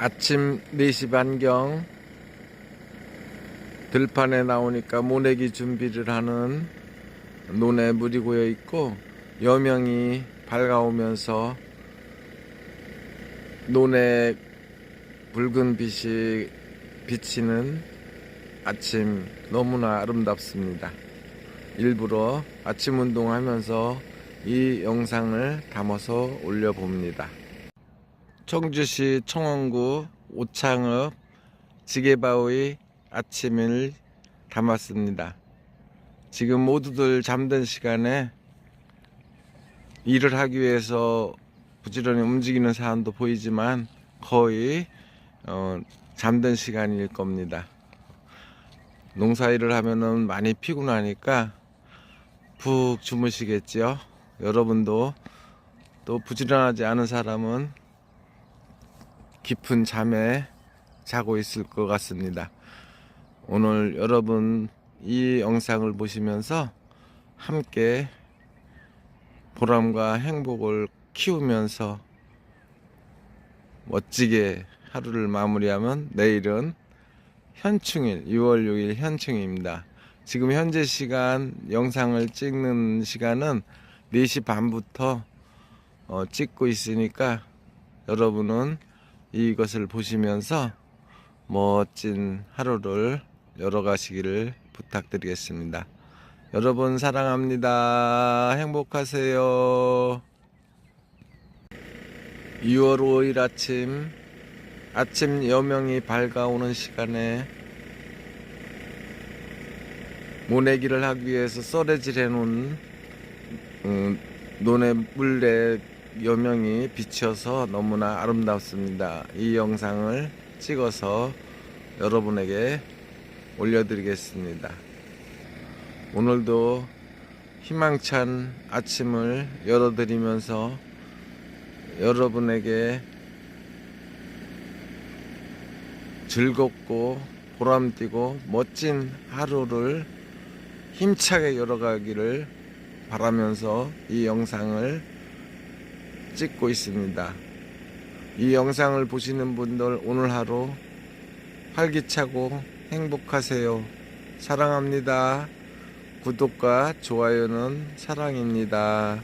아침 4시 반경 들판에 나오니까 모내기 준비를 하는 논에 물이 고여 있고 여명이 밝아오면서 논에 붉은 빛이 비치는 아침 너무나 아름답습니다. 일부러 아침 운동하면서 이 영상을 담아서 올려봅니다. 청주시 청원구 오창읍 지게바위 아침을 담았습니다. 지금 모두들 잠든 시간에 일을 하기 위해서 부지런히 움직이는 사람도 보이지만 거의 어, 잠든 시간일 겁니다. 농사일을 하면은 많이 피곤하니까 푹 주무시겠지요. 여러분도 또 부지런하지 않은 사람은 깊은 잠에 자고 있을 것 같습니다. 오늘 여러분 이 영상을 보시면서 함께 보람과 행복을 키우면서 멋지게 하루를 마무리하면 내일은 현충일 6월 6일 현충일입니다. 지금 현재 시간 영상을 찍는 시간은 4시 반부터 어, 찍고 있으니까 여러분은 이것을 보시면서 멋진 하루를 열어가시기를 부탁드리겠습니다. 여러분 사랑합니다. 행복하세요. 2월 5일 아침 아침 여명이 밝아오는 시간에 모내기를 하기 위해서 썰어질 해놓은 음, 논의 물에 여명이 비쳐서 너무나 아름답습니다. 이 영상을 찍어서 여러분에게 올려드리겠습니다. 오늘도 희망찬 아침을 열어드리면서 여러분에게 즐겁고 보람띠고 멋진 하루를 힘차게 열어가기를 바라면서 이 영상을 찍고 있습니다. 이 영상을 보시는 분들 오늘 하루 활기차고 행복하세요. 사랑합니다. 구독과 좋아요는 사랑입니다.